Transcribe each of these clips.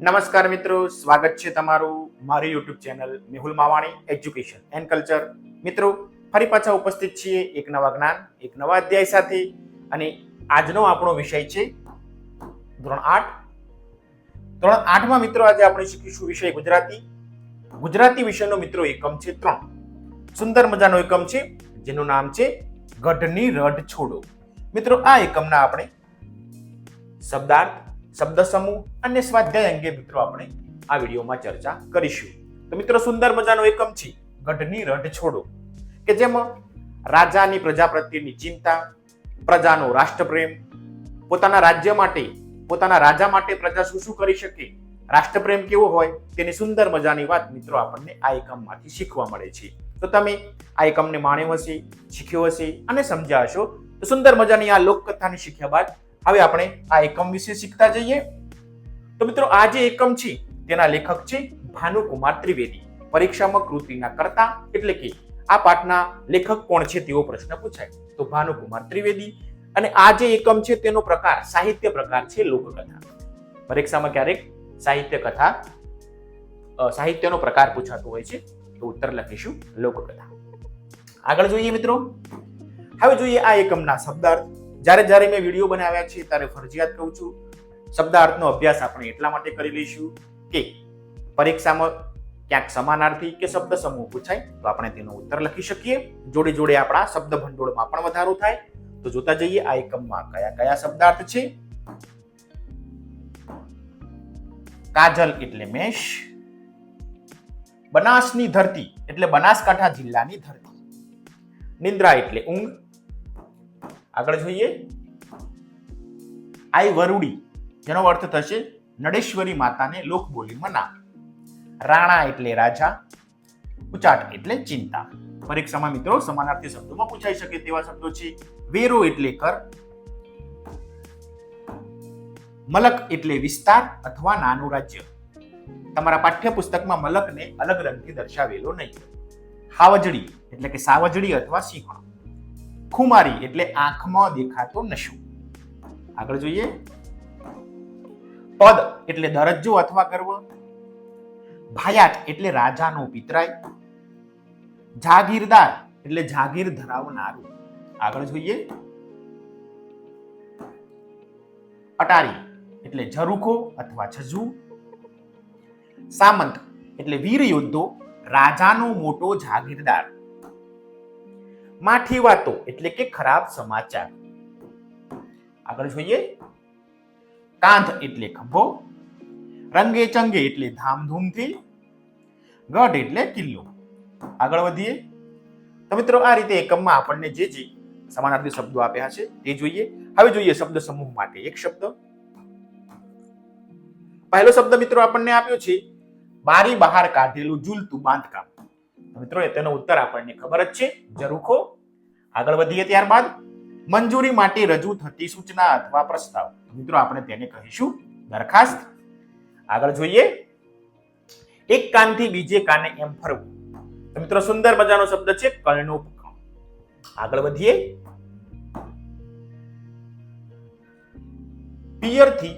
નમસ્કાર મિત્રો, સ્વાગત છે તમારું મારી YouTube channel Mehul Mavani education and culture મિત્રો, ફરી પાછા ઉપસ્થિત છીએ એક નવા જ્ઞાન, એક નવા અધ્યાય સાથે અને આજનો આપણો વિષય છે ધોરણ આઠ. ધોરણ આઠમાં મિત્રો આજે આપણે શીખીશું વિષય ગુજરાતી. ગુજરાતી વિષયનો મિત્રો એકમ છે ત્રણ. સુંદર મજાનો એકમ છે, જેનું નામ છે ગઢની રઢ છોડો મિત્રો, આ એકમના આપણે શબ્દાર્થ શબ્દ સમૂહ અને સ્વાધ્યાય અંગે મિત્રો આપણે આ વિડીયોમાં ચર્ચા કરીશું. તો મિત્રો, સુંદર મજાનો એકમ છે, ગઢની રઢ છોડો, કે જેમાં રાજાની પ્રજા પ્રત્યેની ચિંતા, પ્રજાનો રાષ્ટ્રપ્રેમ, પોતાના રાજ્ય માટે, પોતાના રાજા માટે પ્રજા શું શું કરી શકે, રાષ્ટ્રપ્રેમ કેવો હોય, તેની સુંદર મજાની વાત મિત્રો આપણને આ એકમમાંથી શીખવા મળે છે. તો તમે આ એકમને માણ્યો હશે, શીખ્યો હશે અને સમજ્યા હશો. તો સુંદર મજાની આ લોકકથાને શીખ્યા બાદ હવે આપણે આ એકમ વિશે શીખતા જઈએ. તો મિત્રો, આ જે એકમ છે, તેના લેખક છે ભાનુકુમાર ત્રિવેદી. પરીક્ષામાં કૃતિના કરતા એટલે કે આ પાઠના લેખક કોણ છે તેવો પ્રશ્ન પૂછાય. તો ભાનુકુમાર ત્રિવેદી અને આ જે એકમ છે તેનો પ્રકાર, સાહિત્ય પ્રકાર છે લોકકથા. પરીક્ષામાં ક્યારેક સાહિત્ય કથા સાહિત્યનો પ્રકાર પૂછાતો હોય છે, તો ઉત્તર લખીશું લોકકથા. આગળ જોઈએ મિત્રો. હવે જોઈએ આ એકમના શબ્દાર્થ. જ્યારે જ્યારે મેં વીડિયો બનાવ્યા છે ત્યારે ફરજિયાત કહું છું, શબ્દાર્થનો અભ્યાસ આપણે એટલા માટે કરી લઈશું કે પરીક્ષામાં ક્યાંક સમાનાર્થી કે શબ્દ સમૂહ પૂછાય, તો આપણે તેનો ઉત્તર લખી શકીએ. જોડે જોડે આપણા શબ્દ ભંડોળમાં પણ વધારો થાય. તો જોતા જઈએ આ એકમમાં કયા કયા શબ્દાર્થ છે. કાજલ એટલે મેષ. બનાસની ધરતી એટલે બનાસકાંઠા જિલ્લાની ધરતી. નિંદ્રા એટલે ઊંઘ. આગળ જોઈએ. આઈ વરુડી, જેનો અર્થ થશે નડેશ્વરી માતાને લોકબોલીમાં નામ. રાણા એટલે રાજા, ઉચાટ એટલે ચિંતા. પરીક્ષામાં મિત્રો સમાનાર્થી શબ્દોમાં પૂછાઈ શકે તેવા શબ્દો છે. વેરો એટલે કર, મલક એટલે વિસ્તાર અથવા નાનું રાજ્ય. તમારા પાઠ્યપુસ્તકમાં મલકને અલગ રંગથી દર્શાવેલો નહીં. હાવજડી એટલે કે સાવજડી અથવા સિંહણ. ખુમારી એટલે આંખમાં દેખાતો નશો. આગળ જોઈએ. પદ એટલે દરજ્જો અથવા ગર્વ. ભાયાટ એટલે રાજાનો પિતરાય જાગીરદાર એટલે જાગીર ધરાવનારું. આગળ જોઈએ. અટારી એટલે ઝરૂખો અથવા છજુ સામંત એટલે વીર યોદ્ધો રાજાનો મોટો જાગીરદાર. માઠી વાતો એટલે કે ખરાબ સમાચાર. આગળ જોઈએ. કાંધ એટલે ખંભો, રંગે ચંગે એટલે ધામધૂમથી, ગઢ એટલે કિલ્લો. આગળ વધીએ. તો મિત્રો આ રીતે એકમમાં આપણને જે જે સમાનાર્થી શબ્દો આપ્યા છે તે જોઈએ. હવે જોઈએ શબ્દ સમૂહ માટે એક શબ્દ. પહેલો શબ્દ મિત્રો આપણને આપ્યો છે, બારી બહાર કાઢેલું ઝૂલતું બાંધકામ. મિત્રો તેનો ઉત્તર આપણને ખબર જ છે. જરૂખો આગળ વધીએ ત્યારબાદ. મંજૂરી માટે રજૂ થતી સૂચના અથવા પ્રસ્તાવ. મિત્રો, આપણે તેને કહીશું દરખાસ્ત. આગળ જોઈએ. એક કાનથી બીજે કાને એમ ફરવું. મિત્રો, સુંદર મજાનો શબ્દ છે કર્ણોપકર્ણ આગળ વધીએ. પિયરથી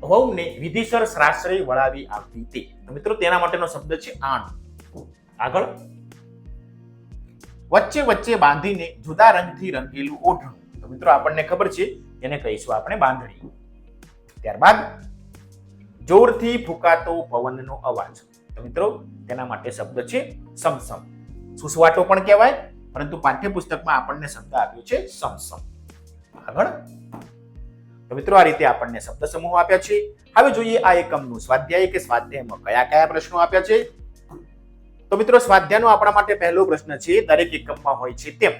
વહુને વિધિસર શ્રાશ્રય વળાવી આવતી તે મિત્રો, તેના માટેનો શબ્દ છે આણ. આગળ? વચ્ચે વચ્ચે બાંધીને જુદા રંગથી રંગેલું ઓઢણું. તો મિત્રો, આપણને ખબર છે એને કહીશું આપણે બાંધણી. ત્યારબાદ, જોરથી ફૂંકાતો પવનનો અવાજ. તો મિત્રો, તેના માટે શબ્દ છે સમસમ. સુસવાટો પણ કહેવાય, પરંતુ પાઠ્યપુસ્તકમાં આપણને શબ્દ આપ્યો છે સમસમ. આગળ. તો મિત્રો, આ રીતે આપણને શબ્દ સમૂહ આપ્યા છે. હવે જોઈએ આ એકમનું સ્વાધ્યાય કે સ્વાધ્યાયમાં કયા કયા પ્રશ્નો આપ્યા છે? તો મિત્રો, સ્વાધ્યાયનો આપણા માટે પહેલો પ્રશ્ન છે, દરેક એકમમાં હોય છે તેમ.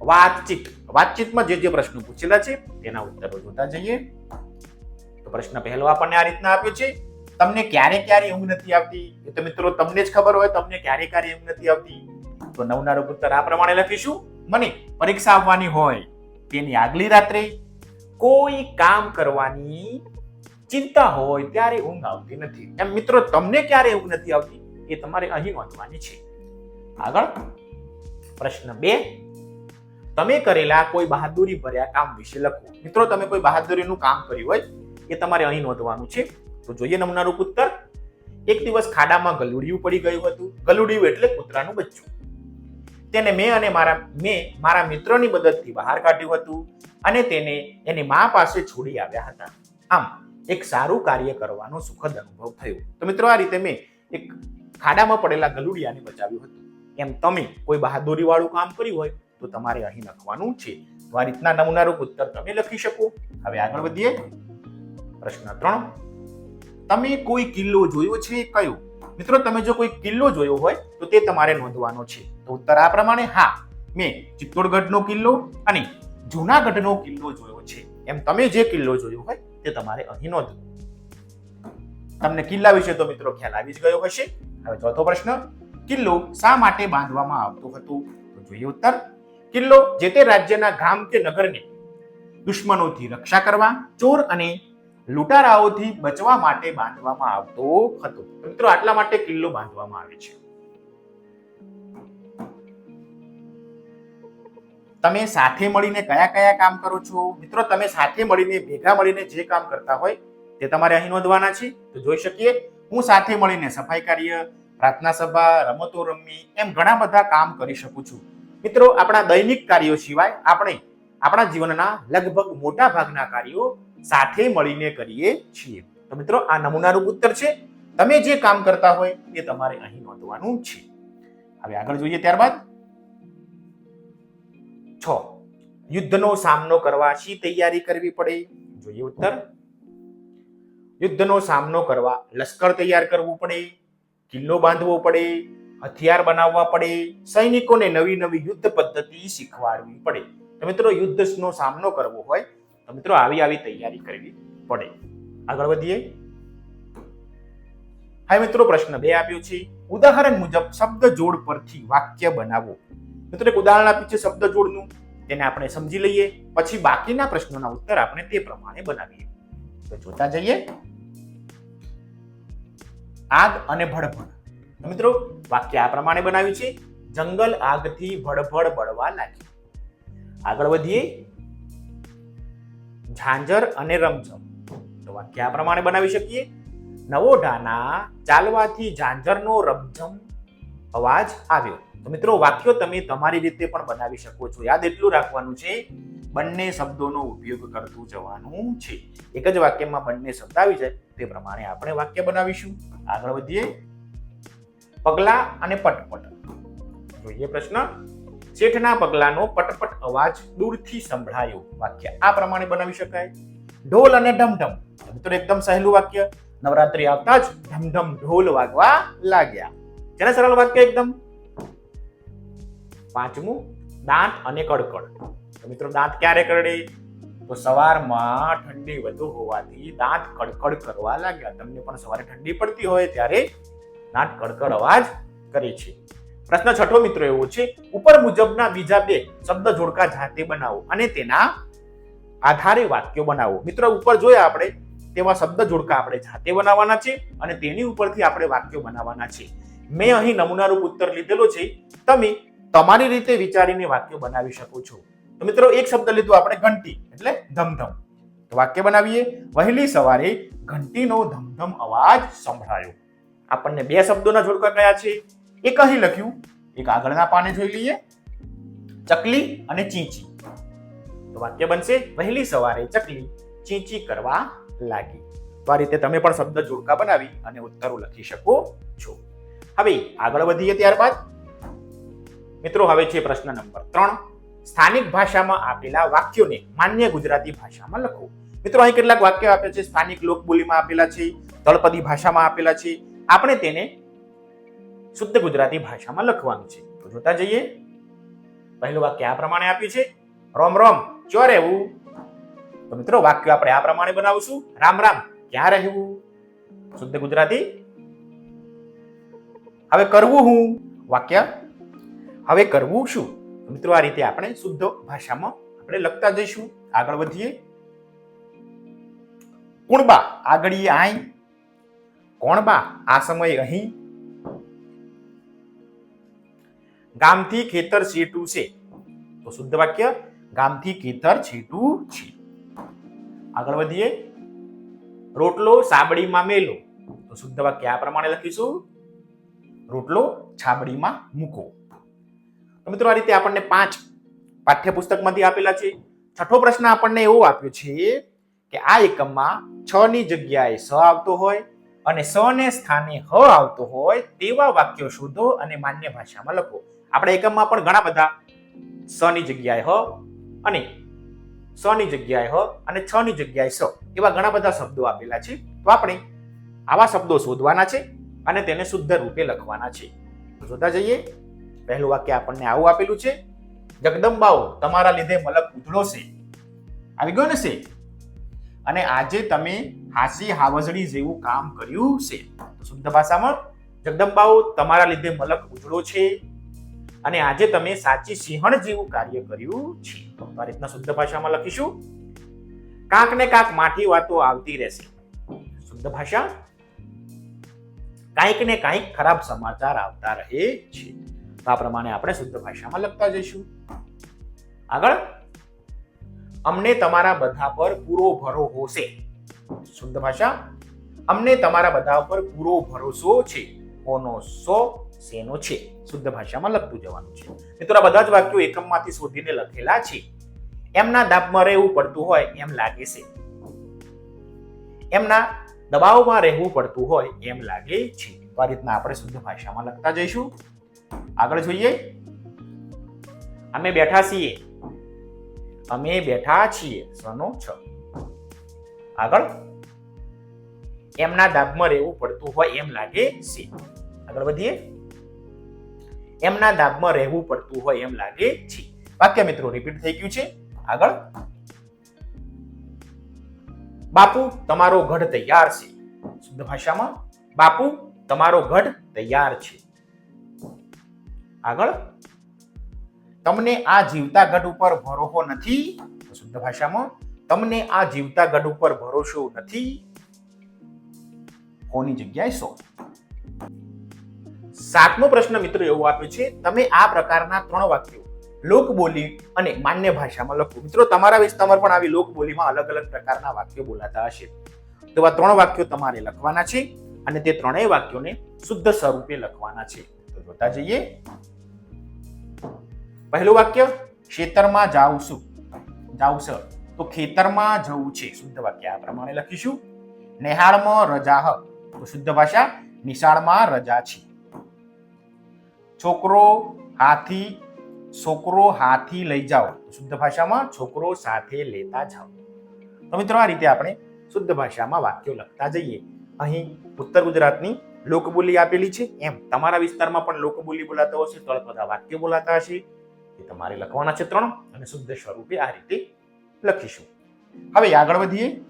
વાતચીત. વાતચીતમાં જે જે પ્રશ્નો પૂછેલા છે, તેના ઉત્તરો જોતા જઈએ. તો પ્રશ્ન પહેલો આપણને આ રીતના આપ્યો છે, તમને ક્યારે ક્યારે ઊંઘ નથી આવતી? તો મિત્રો, તમને જ ખબર હોય, તમને ક્યારે ક્યારે ઊંઘ નથી આવતી? તો નવનારો ઉત્તર આ પ્રમાણે લખીશું. મને પરીક્ષા આવવાની હોય, તેની આગલી રાત્રે કોઈ કામ કરવાની ચિંતા હોય, ત્યારે ઊંઘ આવતી નથી. એમ મિત્રો, તમને ક્યારે ઊંઘ નથી આવતી? એ તમારે અહીં નોંધવાની છે. આગળ પ્રશ્ન બે. તમે કરેલા કોઈ બહાદુરી ભર્યા કામ વિશે લખો. મિત્રો, તમે કોઈ બહાદુરીનું કામ કર્યું હોય, એ તમારે અહીં નોંધવાનું છે. તો જોઈએ નમૂનારૂપ ઉત્તર. એક દિવસ ખાડામાં ગલુડિયું પડી ગયું હતું. ગલુડિયું એટલે કૂતરાનું બચ્ચું. તેને મેં અને મારા, મેં મારા મિત્રની મદદથી બહાર કાઢ્યું હતું અને તેને એની મા પાસે છોડી આવ્યા હતા. આમ, એક સારું કાર્ય કરવાનો સુખદ અનુભવ થયો. તો મિત્રો, આ રીતે મેં એક ખાડામાં પડેલા ગલુડિયાને બચાવ્યું હતું. એમ તમે કોઈ બહાદુરી વાળું કામ કર્યું હોય તો તમારે અહીં લખવાનું છે. તો આ રીતના નમૂનારૂપ ઉત્તર તમે લખી શકો. હવે આગળ વધીએ. પ્રશ્ન ત્રણ. તમે કોઈ કિલ્લો જોયો છે? કયો? મિત્રો, તમે જો કોઈ કિલ્લો જોયો હોય તો તે તમારે નોંધવાનો છે. તો ઉત્તર આ પ્રમાણે, હા, મેં ચિત્તોડગઢનો કિલ્લો અને જૂનાગઢનો કિલ્લો જોયો છે. એમ તમે જે કિલ્લો જોયો હોય તે તમારે અહીં નોંધવું તમને કિલ્લા વિશે તો મિત્રો ખ્યાલ આવી જ ગયો હશે. હવે ચોથો પ્રશ્ન, કિલ્લો શા માટે બાંધવામાં આવતો હતો? તો જોઈએ ઉત્તર. કિલ્લો જે તે રાજ્યના ગામ કે નગરને દુશ્મનોથી રક્ષા કરવા, ચોર અને લૂંટારાઓથી બચવા માટે બાંધવામાં આવતો હતો. મિત્રો આટલા માટે કિલ્લો બાંધવામાં આવે છે. તમે સાથે મળીને કયા કયા કામ કરો છો? મિત્રો તમે સાથે મળીને, ભેગા મળીને જે કામ કરતા હોય તે તમારે અહીં નોંધવાના છે. તો જોઈ શકીએ, હું સાથે મળીને સફાઈ કાર્ય, પ્રાર્થના સભા, રમતો રમવી એમ ઘણા બધા કામ કરી શકું છું. મિત્રો, આપણા દૈનિક કાર્યો સિવાય આપણે આપણા જીવનના લગભગ મોટા ભાગના કાર્યો સાથે મળીને કરીએ છીએ. તો મિત્રો, આ નમૂનારૂપ ઉત્તર છે. તમે જે કામ કરતા હોય એ તમારે અહીં નોંધવાનું છે. હવે આગળ જોઈએ ત્યારબાદ. છ. યુદ્ધનો સામનો કરવા શી તૈયારી કરવી પડે? જોઈએ ઉત્તર. યુદ્ધનો સામનો કરવા લશ્કર તૈયાર કરવું પડે, કિલ્લો બાંધવો પડે, હથિયાર બનાવવા પડે, સૈનિકોને નવી નવી યુદ્ધ પદ્ધતિ શીખવાડવી પડે. તો મિત્રો યુદ્ધનો સામનો કરવો હોય તો મિત્રો આવી આવી તૈયારી કરવી પડે. આગળ વધીએ. હા મિત્રો, પ્રશ્ન બે આપ્યો છે. ઉદાહરણ મુજબ શબ્દ જોડ પરથી વાક્ય બનાવો. મિત્રો, એક ઉદાહરણ આપ્યું છે શબ્દ જોડનું તેને આપણે સમજી લઈએ. પછી બાકીના પ્રશ્નોના ઉત્તર આપણે તે પ્રમાણે બનાવીએ. તો જોતા જઈએ. આગ અને ભડભડ. મિત્રો, વાક્ય આ પ્રમાણે બનાવ્યું છે, જંગલ આગથી ભડભડ બળવા લાગી આગળ વધીએ. ઝાંઝર અને રમઝમ. તો વાક્ય આ પ્રમાણે બનાવી શકીએ. નવોઢાના ચાલવાથી ઝાંઝરનો રમઝમ અવાજ આવ્યો. તો મિત્રો, વાક્યો તમે તમારી રીતે પણ બનાવી શકો છો. યાદ એટલું રાખવાનું છે બંને શબ્દોનો ઉપયોગ કરતું જવાનું છે. એક જ વાક્યમાં બંને શબ્દ આવી જાય, તે પ્રમાણે આપણે વાક્ય બનાવીશું. આગળ વધીએ. પગલા અને પટપટ. જોઈએ પ્રશ્ન. શેઠના પગલાનો પટપટ અવાજ દૂરથી સંભળાયો. વાક્ય આ પ્રમાણે બનાવી શકાય. ઢોલ અને ઢમઢમ. મિત્રો, એકદમ સહેલું વાક્ય. નવરાત્રી આવતા જ ઢમઢમ ઢોલ વાગવા લાગ્યા. જેને સરળ વાક્ય એકદમ. પાંચમું, દાંત અને કડકડ. તો મિત્રો દાંત ક્યારે કરડે? તો સવારમાં ઠંડી વધુ હોવાથી દાંત કડકડ કરવા લાગ્યા. તમને પણ સવારે ઠંડી પડતી હોય ત્યારે દાંત કડકડ અવાજ કરે છે. પ્રશ્ન છઠ્ઠો મિત્રો એવો છે, ઉપર મુજબના બીજા બે શબ્દ જોડકા જાતે બનાવો અને તેના આધારે વાક્યો બનાવો. મિત્રો ઉપર જોયા આપણે, તેવા શબ્દ જોડકા આપણે જાતે બનાવવાના છે અને તેની ઉપરથી આપણે વાક્યો બનાવવાના છે. મેં અહીં નમૂનારૂપ ઉત્તર લીધેલો છે. તમે તમારી રીતે વિચારીને વાક્યો બનાવી શકો છો. તો મિત્રો, એક શબ્દ લીધો આપણે ઘંટી, એટલે ધમધમ. તો વાક્ય બનાવીએ. વહેલી સવારે ઘંટીનો ધમધમ અવાજ સંભળાયો. આપણને બે શબ્દોના જોડકા કયા છે? એક અહીં લખ્યું, એક આગળના પાને જોઈ લઈએ. ચકલી અને ચીંચી. તો વાક્ય બનશે, વહેલી સવારે ચકલી ચીંચી કરવા લાગી. તો આ રીતે તમે પણ શબ્દ જોડકા બનાવી અને ઉત્તરો લખી શકો છો. હવે આગળ વધીએ ત્યારબાદ. મિત્રો, હવે છે પ્રશ્ન નંબર ત્રણ. સ્થાનિક ભાષામાં આપેલા વાક્યોને માન્ય ગુજરાતી ભાષામાં લખો. મિત્રો, અહીં કેટલાક વાક્યો આપ્યા છે. સ્થાનિક લોકબોલીમાં આપેલા છે તળપદી ભાષામાં આપેલા છે. આપણે તેને શુદ્ધ ગુજરાતી ભાષામાં લખવાનું છે. તો જોતા જઈએ. પહેલું વાક્ય આ પ્રમાણે આપ્યું છે. રોમ રોમ, ક્યાં રહેવું? તો મિત્રો, વાક્ય આપણે આ પ્રમાણે બનાવશું. રામ રામ, ક્યાં રહેવું? શુદ્ધ ગુજરાતી. હવે કરવું હું? વાક્ય. હવે કરવું શું? મિત્રો, આ રીતે આપણે શુદ્ધ ભાષામાં આપણે લખતા જઈશું. આગળ વધીએ. કુણબા, આગળી આઈ. કોણબા, આ સમયે અહીં. ગામથી ખેતર છેટું છે. તો શુદ્ધ વાક્ય, ગામથી ખેતર છેટું છે. આગળ વધીએ. રોટલો સાબડીમાં મેલો. તો શુદ્ધ વાક્ય આ પ્રમાણે લખીશું. રોટલો છાબડીમાં મૂકો. તો મિત્રો, આ રીતે આપણને પાંચ પાઠ્યપુસ્તકમાંથી આપેલા છે. છઠ્ઠો પ્રશ્ન આપણને એવો આપ્યો છે કે આ એકમમાં છ ની જગ્યાએ સ આવતો હોય અને સ ને સ્થાને હ આવતો હોય તેવા વાક્યો શોધો અને માન્ય ભાષામાં લખો. આપણે એકમમાં પણ ઘણા બધા સ ની જગ્યાએ હ અને સ ની જગ્યાએ હ અને છ ની જગ્યાએ સ એવા ઘણા બધા શબ્દો આપેલા છે. તો આપણે આવા શબ્દો શોધવાના છે અને તેને શુદ્ધ રૂપે લખવાના છે. જોતા જઈએ. પહેલું વાક્ય આપણને આવું આપેલું છે, જગદંબાઓ, તમારા લીધે મલક ઉધળો છે. આવી ગયો ને છે અને આજે તમે હાસી હાવજડી જેવું કામ કર્યું છે. શુદ્ધ ભાષામાં, જગદંબાઓ, તમારા લીધે મલક ઉજળો છે. અને આજે તમે સાચી સિંહણ જેવું કાર્ય કર્યું છે. તો આ રીતના શુદ્ધ ભાષામાં લખીશું. કાંક ને કાંક માઠી વાતો આવતી રહેશે. શુદ્ધ ભાષા. કાંઈક ને કાંઈક ખરાબ સમાચાર આવતા રહે છે. આ પ્રમાણે આપણે શુદ્ધ ભાષામાં લખતા જઈશું. આગળ. અમને તમારા બધા પર પૂરો ભરોસો છે. શુદ્ધ ભાષા. અમને તમારા બધા પર પૂરો ભરોસો છે. કોનો સો, શેનો છે. શુદ્ધ ભાષામાં લખતું જવાનું છે. મિત્રો, આ બધા જ વાક્યો એકમમાંથી શોધીને લખેલા છે. એમના દાબમાં રહેવું પડતું હોય એમ લાગે છે. એમના દબાવમાં રહેવું પડતું હોય એમ લાગે છે. તો આ રીતના આપણે શુદ્ધ ભાષામાં લખતા જઈશું. આગળ જોઈએ. અમે બેઠા છીએ. અમે બેઠા છીએ, સનો છ. આગળ. એમના દાબમાં રહેવું પડતું હોય એમ લાગે છે. આગળ વધીએ. એમના દાબમાં રહેવું પડતું હોય એમ લાગે છે. વાક્ય મિત્રો રિપીટ થઈ ગયું છે. આગળ. બાપુ, તમારો ગઢ તૈયાર છે. શુદ્ધ ભાષામાં, બાપુ, તમારો ગઢ તૈયાર છે. આગળ. તમને આ જીવતા ગઢ ઉપર ભરોસો નથી શુદ્ધ ભાષામાં, તમને આ જીવતા ગઢ ઉપર ભરોસો નથી, કોની જગ્યાએ સો? સાતમો પ્રશ્ન મિત્રો એવો આપ્યો છે, તમે આ પ્રકારના ત્રણ વાક્યો લોકબોલી અને માન્ય ભાષામાં લખો. મિત્રો, તમારા વિસ્તારમાં પણ આવી લોકબોલીમાં અલગ અલગ પ્રકારના વાક્યો બોલાતા હશે. તો આ ત્રણ વાક્યો તમારે લખવાના છે અને તે ત્રણેય વાક્યોને શુદ્ધ સ્વરૂપે લખવાના છે. તો જોતા જઈએ. પહેલું વાક્ય, ખેતરમાં જાઉં છું જાઉં છું તો ખેતરમાં જવું છે. શુદ્ધ વાક્ય આ પ્રમાણે લખીશું. નેહાળમાં રજા હ શુદ્ધ ભાષા, નિશાળમાં રજા છે. છોકરો હાથી છોકરો હાથી લઈ જાઓ. શુદ્ધ ભાષામાં, છોકરો સાથે લેતા જાઓ. તો મિત્રો આ રીતે આપણે શુદ્ધ ભાષામાં વાક્યો લખતા જઈએ. અહીં ઉત્તર ગુજરાતની લોકબોલી આપેલી છે. એમ, તમારા વિસ્તારમાં પણ લોકબોલી બોલાતા હશે તો વાક્યો બોલાતા હશે. એ તમારે લખવાના છે ત્રણ અને શુદ્ધ સ્વરૂપે આ રીતે લખીશું. હવે આગળ વધીએ.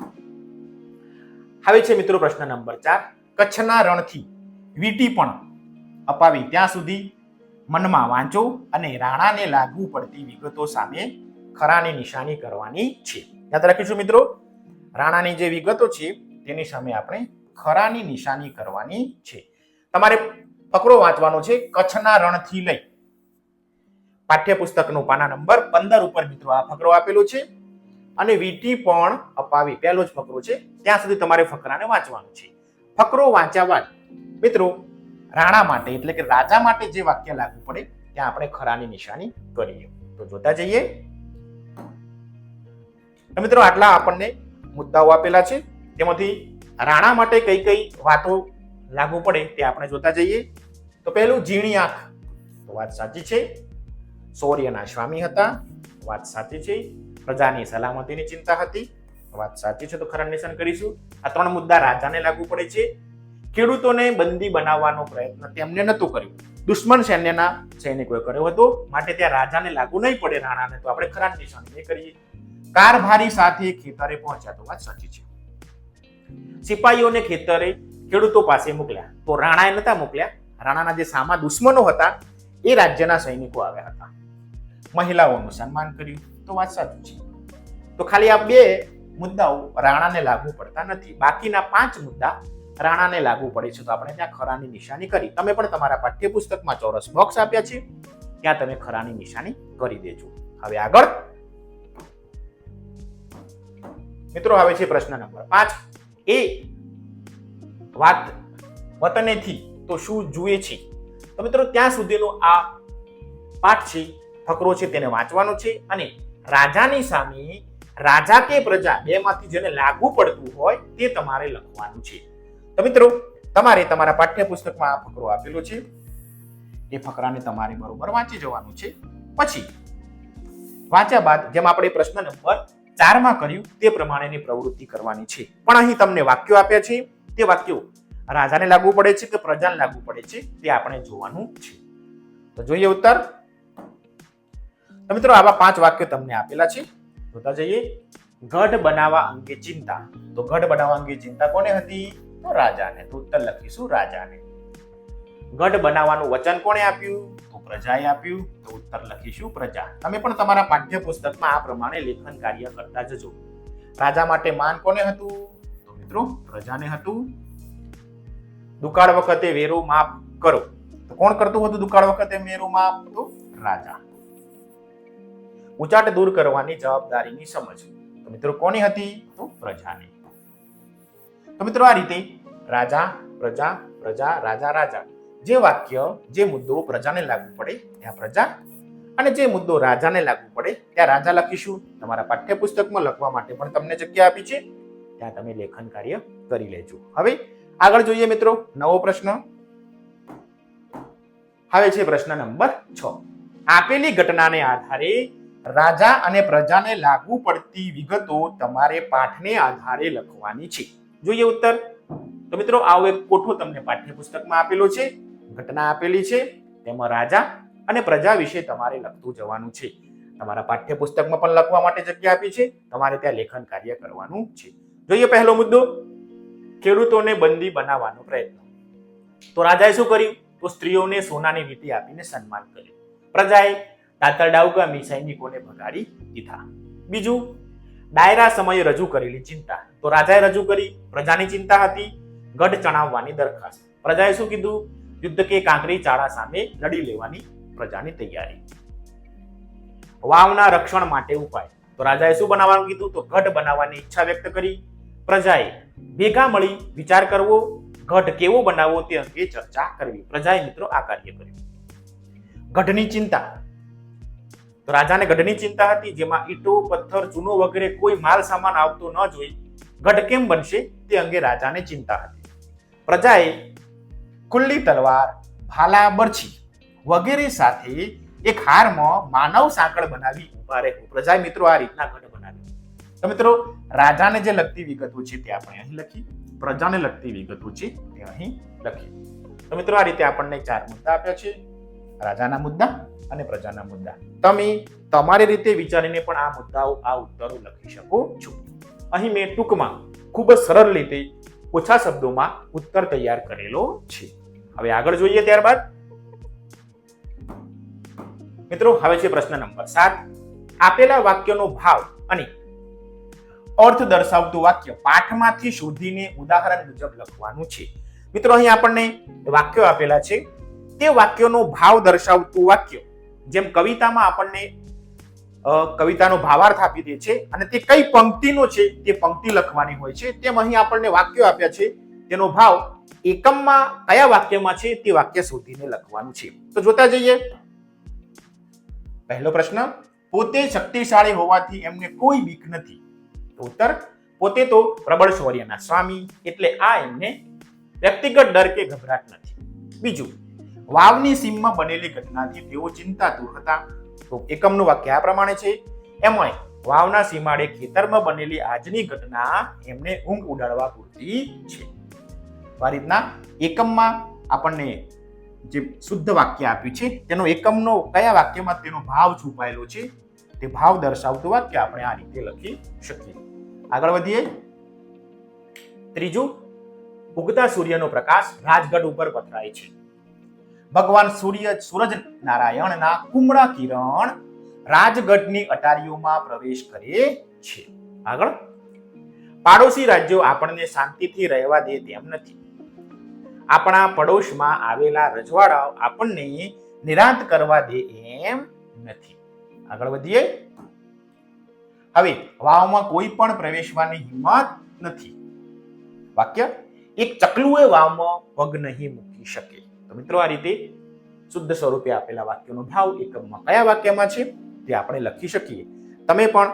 હવે છે મિત્રો પ્રશ્ન નંબર ચાર. કચ્છના રણથી વીટી પણ અપાવી ત્યાં સુધી મનમાં વાંચો અને રાણાને લાગુ પડતી વિગતો સામે ખરાની નિશાની કરવાની છે. યાદ રાખીશું મિત્રો, રાણાની જે વિગતો છે તેની સામે આપણે ખરાની નિશાની કરવાની છે. તમારે ફકરો વાંચવાનો છે કચ્છના રણથી લઈ. પાઠ્યપુસ્તકનો પાના નંબર પંદર ઉપર મિત્રો આ ફકરો આપેલો છે. અને વીટી પણ અપાવી. પહેલો જ ફકરો છે. ત્યાં સુધી તમારે ફકરાને વાંચવાનું છે. ફકરો વાંચ્યા બાદ મિત્રો રાણા માટે એટલે કે રાજા માટે જે વાક્ય લાગુ પડે, ત્યાં આપણે ખરાની નિશાની કરીએ. તો જોતા જઈએ. મિત્રો આટલા આપણને મુદ્દાઓ આપેલા છે. તેમાંથી રાણા માટે કઈ કઈ વાતો લાગુ પડે તે આપણે જોતા જઈએ. તો પહેલું ઝીણી આંખ. તો વાત સાચી છે. શૌર્યના સ્વામી હતા વાત સાચી છે પ્રજાની સલામતીની ચિંતા હતી વાત સાચી છે તો ખરા નિશાન કરીશું આ ત્રણ મુદ્દા રાજાને લાગુ પડે છે ખેડૂતોને બંદી બનાવવાનો પ્રયત્ન તેમને નહોતો કર્યો દુશ્મન સૈન્યના સૈનિકોએ કર્યો હતો માટે ત્યાં રાજાને લાગુ નહીં પડે રાણાને તો આપણે ખરા નિશાન કરીએ કારભારી સાથે ખેતરે પહોંચ્યા તો વાત સાચી છે સિપાહીઓને ખેતરે ખેડૂતો પાસે મોકલ્યા તો રાણાએ નતા મોકલ્યા રાણાના જે સામા દુશ્મનો હતા એ રાજ્યના સૈનિકો આવ્યા હતા મહિલાઓનું સન્માન કર્યું. તો વાત સાચું છે. તો ખાલી આ બે મુદ્દાઓ રાણાને લાગુ પડતા નથી. બાકીના પાંચ મુદ્દા રાણાને લાગુ પડે છે. તો આપણે ત્યાં ખરાની નિશાની કરી. તમે પણ તમારા પાઠ્યપુસ્તકમાં ચોરસ બોક્સ આપ્યા છે. ત્યાં તમે ખરાની નિશાની કરી દેજો. હવે આગળ. મિત્રો આવે છે પ્રશ્ન નંબર પાંચ. એ વાત વતનેથી તો શું જુએ છે? તો મિત્રો, ત્યાં સુધીનો આ પાઠ છે. ફકરો છે તેને વાંચવાનો છે અને રાજાની સામે રાજા કે પ્રજા બેમાંથી જેને લાગુ પડતું હોય તે તમારે લખવાનું છે. તો મિત્રો, તમારે તમારા પાઠ્યપુસ્તકમાં આ ફકરો આપેલો છે. એ ફકરાને તમારે બરોબર વાંચી જવાનું છે. પછી, વાંચ્યા બાદ જેમ આપણે પ્રશ્ન નંબર ચારમાં કર્યું, તે પ્રમાણેની પ્રવૃત્તિ કરવાની છે. પણ અહીં તમને વાક્યો આપ્યા છે. તે વાક્યો રાજાને લાગુ પડે છે કે પ્રજાને લાગુ પડે છે તે આપણે જોવાનું છે. તો જોઈએ ઉત્તર. મિત્રો, આવા પાંચ વાક્યો તમને આપેલા છે. જોતા જઈએ. ગઢ બનાવવા અંગે ચિંતા. તો ગઢ બનાવવા અંગે ચિંતા કોને હતી? તો રાજાને. તો ઉત્તર લખીશું રાજાને. ગઢ બનાવવાનું વચન કોણે આપ્યું? તો પ્રજાએ આપ્યું. તો ઉત્તર લખીશું પ્રજા. તમે પણ તમારા પાઠ્યપુસ્તકમાં આ પ્રમાણે લેખન કાર્ય કરતા જજો. રાજા માટે માન કોને હતું? તો મિત્રો, પ્રજાને હતું. દુકાળ વખતે વેરો માફ કરો. તો કોણ કરતું હતું દુકાળ વખતે વેરો માફ? તો રાજા. ઉચાટ દૂર કરવાની જવાબદારીની સમજ. તો મિત્રો કોની હતી? તો પ્રજાની. તો મિત્રો આ રીતે રાજા પ્રજા પ્રજા રાજા રાજા જે વાક્ય જે મુદ્દો પ્રજાને લાગુ પડે ત્યાં પ્રજા. અને જે મુદ્દો રાજાને લાગુ પડે ત્યાં રાજા લખીશું. તમારા પાઠ્યપુસ્તકમાં લખવા માટે પણ તમને જગ્યા આપી છે. ત્યાં તમે લેખન કાર્ય કરી લેજો. હવે આગળ જોઈએ મિત્રો નવો પ્રશ્ન. હવે છે પ્રશ્ન નંબર છ. આપેલી ઘટનાને આધારે રાજા અને પ્રજાને લાગુ પડતી વિગતો તમારે પાઠને આધારે લખવાની છે. જોઈએ ઉત્તર. તો મિત્રો, આવો એક કોઠો તમને પાઠ્યપુસ્તકમાં આપેલો છે. ઘટના આપેલી છે. તેમાં રાજા અને પ્રજા વિશે તમારે લખતું જવાનું છે. તમારા પાઠ્યપુસ્તકમાં પણ લખવા માટે જગ્યા આપી છે. તમારે ત્યાં લેખન કાર્ય કરવાનું છે. જોઈએ પહેલો મુદ્દો. ખેડૂતોને બંદી બનાવવાનો પ્રયત્ન. તો રાજાએ શું કર્યું? તો સ્ત્રીઓને સોનાની વીંટી આપીને સન્માન કર્યું. પ્રજાએ તાતરડા ગામી સૈનિકોને ભગાડી દીધા. બીજું, ડાયરા સમયે રજૂ કરેલી ચિંતા. તો રાજાએ રજૂ કરી, પ્રજાની ચિંતા હતી, ગઢ ચણાવવાની દરખાસ્ત. પ્રજાએ શું કીધું? યુદ્ધ કે કાંકરી ચાળા સામે લડી લેવાની પ્રજાની તૈયારી. વાવના રક્ષણ માટે ઉપાય. તો રાજાએ શું બનાવવાનું કીધું? તો ગઢ બનાવવાની ઈચ્છા વ્યક્ત કરી. પ્રજાએ ભેગા મળી વિચાર કરવો, ગઢ કેવો બનાવવો તે અંગે ચર્ચા કરવી. પ્રજાએ મિત્રો આ કાર્ય કર્યું. ગઢની ચિંતા. તો રાજાને ગઢની ચિંતા હતી, જેમાં ઈટો, પથ્થર, ચૂનો વગેરે કોઈ માલ સામાન આવતો ન જોઈ ગઢ કેમ બનશે તે અંગે રાજાને ચિંતા હતી. પ્રજાએ ખુલ્લી તલવાર, ભાલા, બરછી વગેરે સાથે એક હારમાં માનવ સાંકળ બનાવી ઊભા રહેવું. પ્રજાએ મિત્રો આ રીતના ગઢ બનાવ્યો. તો મિત્રો, રાજાને જે લગતી વિગતો છે તે આપણે અહીં લખી, પ્રજાને લગતી વિગતો છે તે અહીં લખી. તો મિત્રો, આ રીતે આપણને ચાર મુદ્દા આપ્યા છે. રાજાના મુદ્દા અને પ્રજાના મુદ્દા. તમે તમારી રીતે વિચારીને પણ આ મુદ્દાઓ આ ઉત્તરો લખી શકો છો. અહીં મેં ટૂંકમાં ખૂબ જ સરળ રીતે ઓછા શબ્દોમાં ઉત્તર તૈયાર કરેલો છે. હવે આગળ જોઈએ ત્યારબાદ. મિત્રો, હવે છે પ્રશ્ન નંબર સાત. આપેલા વાક્યનો ભાવ અને અર્થ દર્શાવતું વાક્ય પાઠમાંથી શોધીને ઉદાહરણ મુજબ લખવાનું છે. મિત્રો, અહીં આપણને વાક્યો આપેલા છે. તે વાક્યનો ભાવ દર્શાવતું વાક્ય, જેમ કવિતામાં આપણને કવિતાનો ભાવાર્થ આપી દે છે અને તે કઈ પંક્તિનો છે તે પંક્તિ લખવાની હોય છે, તેમ અહીં આપણને વાક્યો આપ્યા છે. તેનો ભાવ એકમમાં કયા વાક્યમાં છે તે વાક્ય શોધીને લખવાનું છે. તો જોતા જઈએ. પહેલો પ્રશ્ન, પોતે શક્તિશાળી હોવાથી એમને કોઈ બીક નથી. ઉત્તર, પોતે તો પ્રબળ શૌર્યના સ્વામી, એટલે આ એમને વ્યક્તિગત ડર કે ગભરાટ નથી. બીજું વાવની સીમમાં બનેલી ઘટનાથી તેઓ ચિંતાતુર હતા. તો એકમનું વાક્ય આ પ્રમાણે છે. એમાં વાવના સીમાડે ખેતરમાં બનેલી આજની ઘટના એમને ઊંઘ ઉડાડવા પૂરતી છે. આ રીતના એકમમાં આપણને જે શુદ્ધ વાક્ય આપ્યું છે, તેનો એકમનો કયા વાક્યમાં તેનો ભાવ છુપાયેલો છે, તે ભાવ દર્શાવતું વાક્ય આપણે આ રીતે લખી શકીએ. આગળ વધીએ. ત્રીજું, ઉગતા સૂર્યનો પ્રકાશ રાજગઢ ઉપર પથરાય છે. ભગવાન સૂર્ય સૂરજ નારાયણના કુમળા કિરણ રાજગઢની અટારીઓમાં પ્રવેશ કરે છે. આગળ. પાડોશી રાજ્યો આપણને શાંતિથી રહેવા દે તેમ નથી. આપણા પડોશમાં આવેલા રજવાડાઓ આપણને નિરાંત કરવા દે એમ નથી. આગળ વધીએ. હવે વાવમાં કોઈ પણ પ્રવેશવાની હિંમત નથી. વાક્ય, એક ચકલુએ વાવમાં પગ નહીં મૂકી શકે. તો મિત્રો, આ રીતે શુદ્ધ સ્વરૂપે આપેલા વાક્યનો ભાવ એકમમાં કયા વાક્યમાં છે તે આપણે લખી શકીએ. તમે પણ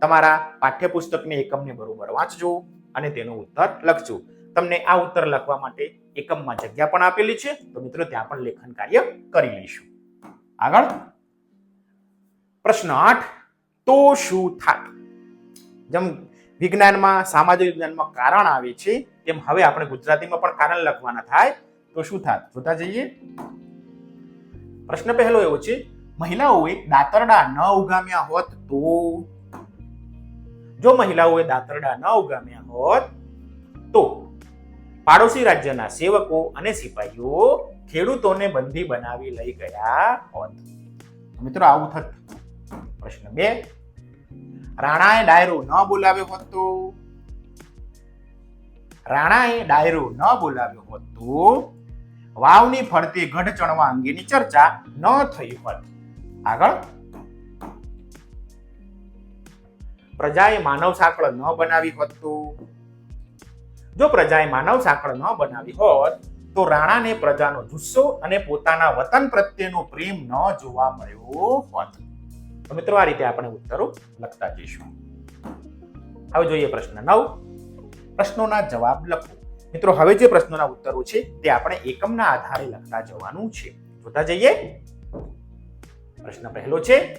તમારા પાઠ્યપુસ્તકને એકમને બરોબર વાંચજો અને તેનો ઉત્તર લખજો. તમને આ ઉત્તર લખવા માટે એકમમાં જગ્યા પણ આપેલી છે. તો મિત્રો, ત્યાં પણ લેખન કાર્ય કરી લઈશું. આગળ. પ્રશ્ન આઠ. તો શું થાય જેમ વિજ્ઞાનમાં, સામાજિક વિજ્ઞાનમાં કારણ આવે છે, તેમ હવે આપણે ગુજરાતીમાં પણ કારણ લખવાના થાય. તો શું થાત? જોતા જઈએ. પ્રશ્ન પહેલો એવો છે, મહિલાઓએ દાતરડા ન ઉગામ્યા હોત તો? જો મહિલાઓએ દાતરડા ન ઉગામ્યા હોત તો? પાડોશી રાજ્યના સેવકો અને સિપાહીઓ ખેડૂતોને બંધી બનાવી લઈ ગયા હોત. મિત્રો, આવું થત. પ્રશ્ન બે. રાણાએ ડાયરો ન બોલાવ્યો હોત તો? રાણાએ ડાયરો ન બોલાવ્યો હોત તો? વાવની ફરતે ગઢ ચણવા અંગેની ચર્ચા ન થઈ હોત. આગળ. પ્રજાએ માનવ સાંકળ ન બનાવી હોત. તો જો પ્રજાએ માનવ સાંકળ ન બનાવી હોત, તો રાણાને પ્રજાનો જુસ્સો અને પોતાના વતન પ્રત્યેનો પ્રેમ ન જોવા મળ્યો હોત. તો મિત્રો, આ રીતે આપણે ઉત્તરો લખતા જઈશું. હવે જોઈએ પ્રશ્ન નવ. પ્રશ્નોના જવાબ લખો. મિત્રો, હવે જે પ્રશ્નોના ઉત્તરો છે તે આપણે એકમના આધારે લખતા જવાનું છે. જોતા જઈએ. પ્રશ્ન પહેલો છે,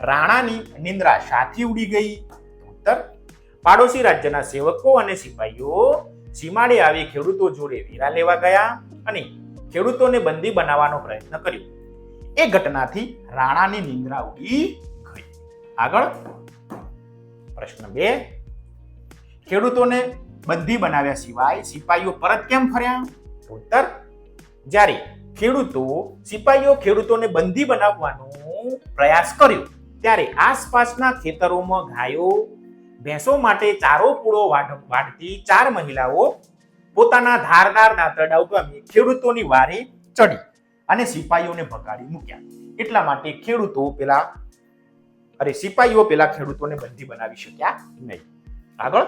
રાણાની નિંદ્રા શાથી ઉડી ગઈ? ઉત્તર, પાડોશી રાજ્યના સેવકો અને સિપાહીઓ સીમાડે આવી ખેડૂતો જોડે વેરા લેવા ગયા અને ખેડૂતોને બંદી બનાવવાનો પ્રયત્ન કર્યો. એ ઘટનાથી રાણાની નિંદ્રા ઉડી ગઈ. આગળ, પ્રશ્ન બે, ખેડૂતોને બંદી બનાવ્યા સિવાય સિપાહીઓ પરત કેમ ફર્યા? ઉત્તર, જ્યારે ખેડૂતો સિપાહીઓ ખેડૂતોને બંદી બનાવવાનો પ્રયાસ કર્યો, ત્યારે આસપાસના ખેતરોમાં ગાયો, ભેંસો માટે ચારો વાઢ- વાઢતી ચાર મહિલાઓ પોતાના ધારદાર દાંતરડા ઉગામી ખેડૂતોની વારે ચડી અને સિપાહીઓને ભગાડી મૂક્યા. એટલા માટે ખેડૂતો પેલા, અરે સિપાહીઓ પેલા ખેડૂતોને બંધી બનાવી શક્યા નહીં. આગળ?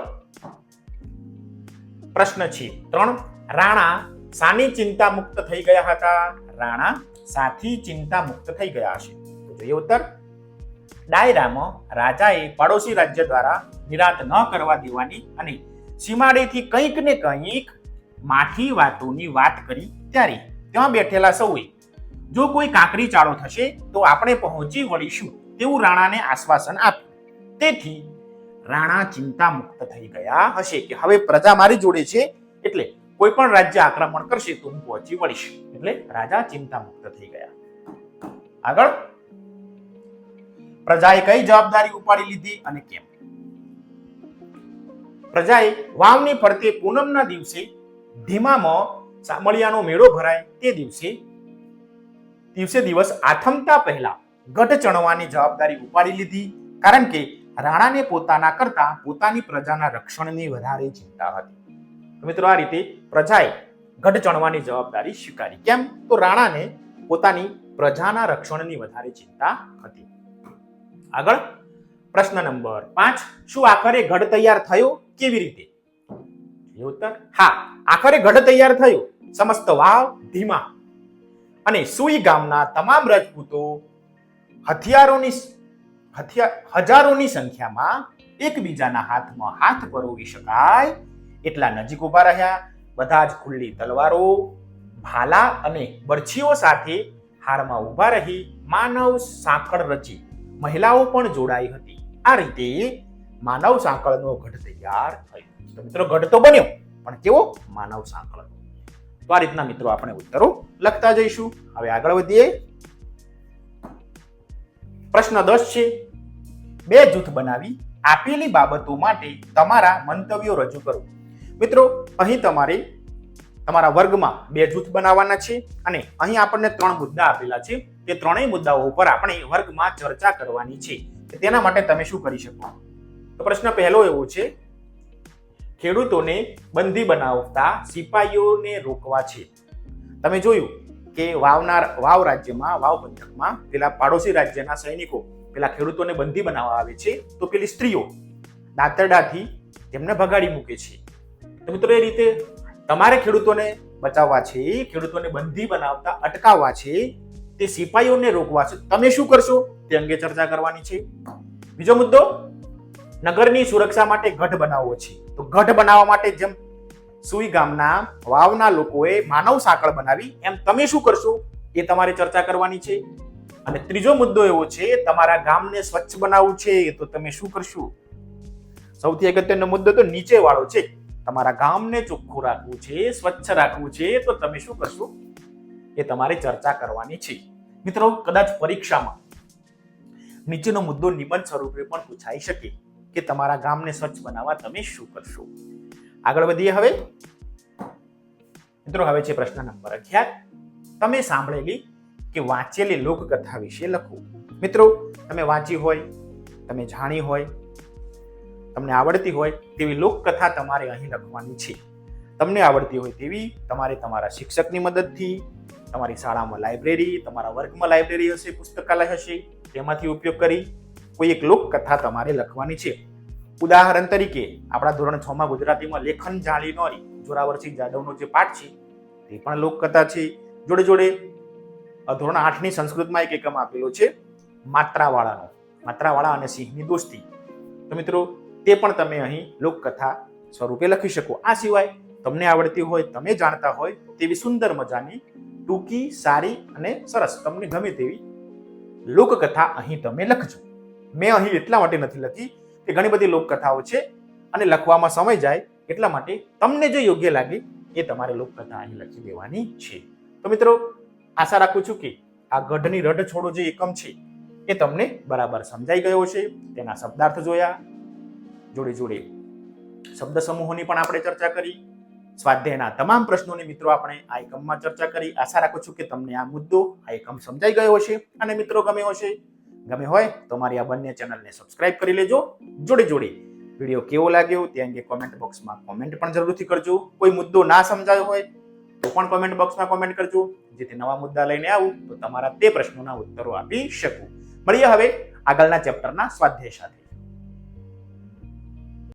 પ્રશ્ન છે. ત્રણ, રાણા સાની ચિંતા મુક્ત થઈ ગયા હતા. રાણા સાથી ચિંતા મુક્ત થઈ ગયા હશે. તો જોઈએ ઉત્તર. ડાયરામાં રાજાએ પડોશી રાજ્ય દ્વારા નિરાત ન કરવા દેવાની અને સીમાડેથી કંઈક ને કંઈક માઠી વાતોની વાત કરી ત્યારે ત્યાં બેઠેલા સૌએ, જો કોઈ કાંકરી ચાળો થશે તો આપણે પહોંચી વળીશું. તેવું રાણાને આશ્વાસન આપ્યું. તેથી રાણા ચિંતા મુક્ત થઈ ગયા હશે કે હવે પ્રજા મારી જોડે છે એટલે કોઈ પણ રાજ્ય આક્રમણ કરશે તો હું પહોંચી વળીશ. એટલે રાજા ચિંતા મુક્ત થઈ ગયા. આગળ. પ્રજાએ કઈ જવાબદારી ઉપાડી લીધી અને કેમ? પ્રજાએ વાવની ફરતે પૂનમના દિવસે ધીમામાં સામળિયાનો મેળો ભરાય તે દિવસે દિવસે દિવસ આથમતા પહેલા ગઢ ચણવાની જવાબદારી ઉપાડી લીધી. કારણ કે રાણાને પોતાના કરતા પોતાની પ્રજાના રક્ષણની વધારે ચિંતા હતી. મિત્રો આ રીતે પ્રજાએ ગઢ ચણવાની જવાબદારી સ્વીકારી. કેમ? તો રાણાને પોતાની પ્રજાના રક્ષણની વધારે ચિંતા હતી. આગળ પ્રશ્ન નંબર પાંચ. શું આખરે ગઢ તૈયાર થયો? કેવી રીતે? ઉત્તર. હા, આખરે ગઢ તૈયાર થયો. સમસ્ત વાવ ધીમા. અને સુઈ ગામના તમામ રાજપૂતો હથિયારોની હથિયાર હજારોની સંખ્યામાં એકબીજાના હાથમાં હાથ પરોવી શકાય એટલા નજીક ઊભા રહ્યા. બધા જ ખુલ્લી તલવારો, ભાલા અને બરછીઓ સાથે હારમાં ઊભા રહી માનવ સાંકળ રચી મહિલાઓ પણ જોડાઈ હતી. આ રીતે માનવ સાંકળનો ગઢ તૈયાર થયો. તો મિત્રો, ગઢ તો બન્યો, પણ કેવો? માનવ સાંકળ તો આ રીતના મિત્રો આપણે ઉત્તરો લખતા જઈશું. હવે આગળ વધીએ. પ્રશ્ન દસ છે. બે જૂથ બનાવી આપેલી બાબતો માટે તમારા મંતવ્યો રજૂ કરો. મિત્રો, અહીં તમારે તમારા વર્ગમાં બે જૂથ બનાવવાના છે અને અહીં આપણને ત્રણ મુદ્દા આપેલા છે. તે ત્રણેય મુદ્દાઓ ઉપર આપણે વર્ગમાં ચર્ચા કરવાની છે. તેના માટે તમે શું કરી શકો? તો પ્રશ્ન પહેલો એવો છે, ખેડૂતોને બંધી બનાવતા સિપાહીઓને રોકવા છે. તમે જોયું કે વાવનાર, વાવ રાજ્યમાં, વાવ પંથકમાં પેલા પાડોશી રાજ્યના સૈનિકો પેલા ખેડૂતોને બંધી બનાવવા આવે છે તો પેલી સ્ત્રીઓ દાંતરડાથી તેમને ભગાડી મૂકે છે. તો મિત્રો એ રીતે તમારે ખેડૂતોને બચાવવા છે, ખેડૂતોને બંધી બનાવતા, અટકાવવા છે, તે સિપાહીઓને રોકવા છે. તમે શું કરશો? તે અંગે ચર્ચા કરવાની છે. બીજો મુદ્દો, નગરની સુરક્ષા માટે ગઢ બનાવવો છે. તો ગઢ બનાવવા માટે જેમ સુઈ ગામના વાવના લોકોએ માનવ સાંકળ બનાવી. એમ તમે શું કરશો? એ તમારે ચર્ચા કરવાની છે. અને ત્રીજો મુદ્દો એવો છે, તમારા ગામને સ્વચ્છ બનાવવું છે તો તમે શું કરશો? સૌથી અગત્યનો મુદ્દો તો નીચે વાળો છે. તમારા ગામને ચોખ્ખું રાખવું છે, સ્વચ્છ રાખવું છે, તો તમે શું કરશો? એ તમારે ચર્ચા કરવાની છે. મિત્રો, કદાચ પરીક્ષામાં નીચેનો મુદ્દો નિબંધ સ્વરૂપે પણ પૂછાઈ શકે કે તમારા ગામને સ્વચ્છ બનાવવા તમે શું કરશો? આગળ વધીએ હવે. મિત્રો, હવે છે પ્રશ્ન નંબર અગિયાર. તમે સાંભળેલી કે વાંચેલી લોકકથા વિશે લખો. મિત્રો, તમે વાંચી હોય, તમે જાણી હોય, તમને આવડતી હોય તેવી લોકકથા તમારે અહીં લખવાની છે. તમને આવડતી હોય તેવી તમારે તમારા શિક્ષકની મદદથી, તમારી શાળામાં લાઇબ્રેરી, તમારા વર્ગમાં લાઇબ્રેરી હશે, પુસ્તકાલય હશે, તેમાંથી ઉપયોગ કરી કોઈ એક લોકકથા તમારે લખવાની છે. ઉદાહરણ તરીકે, આપણા ધોરણ છ માં ગુજરાતીમાં લેખન જાળી નોરી જોરાવરસિંહ જાદવનો જે પાઠ છે, તે પણ લોકકથા છે. જોડે જોડે ધોરણ આઠની સંસ્કૃતમાં એક એકમ આપેલો છે, માત્રાવાળાનો. માત્રાવાળા અને સિંહની દોસ્તી. તો મિત્રો, તે પણ તમે અહીં લોકકથા સ્વરૂપે લખી શકો. આ સિવાય, તમને આવડતી હોય, તમે જાણતા હોય, તેવી સુંદર મજાની ટૂંકી, સારી અને સરસ, તમને ગમે તેવી લોકકથા અહીં તમે લખજો. મેં અહીં એટલા માટે નથી લખી કે ઘણી બધી લોકકથાઓ છે અને લખવામાં સમય જાય એટલા માટે તમને જે યોગ્ય લાગે એ તમારે લોકકથા અહીં લખી દેવાની છે. તો મિત્રો, આશા રાખું છું કે આ ગઢની રઢ છોડો જે એકમ છે એ તમને બરાબર સમજાઈ ગયો છે તેના શબ્દાર્થ જોયા. જોડે જોડે શબ્દ સમૂહોની પણ આપણે ચર્ચા કરી. સ્વાધ્યાયના તમામ પ્રશ્નોની મિત્રો આપણે આ એકમમાં ચર્ચા કરી. આશા રાખું છું કે તમને આ મુદ્દો આ એકમ સમજાઈ ગયો હશે. અને મિત્રો, ગમ્યો હશે. ગમે હોય તો મારી આ બંને ચેનલને સબસ્ક્રાઇબ કરી લેજો. જોડે જોડે વીડિયો કેવો લાગ્યો તે અંગે કોમેન્ટ બોક્સમાં કોમેન્ટ પણ જરૂરથી કરજો. કોઈ મુદ્દો ના સમજાયો હોય તો પણ કોમેન્ટ બોક્સમાં કોમેન્ટ કરજો. જેથી નવા મુદ્દા લઈને આવું તો તમારા તે પ્રશ્નોના ઉત્તરો આપી શકું. મળીએ હવે આગળના ચેપ્ટરના સ્વાધ્યાય સાથે.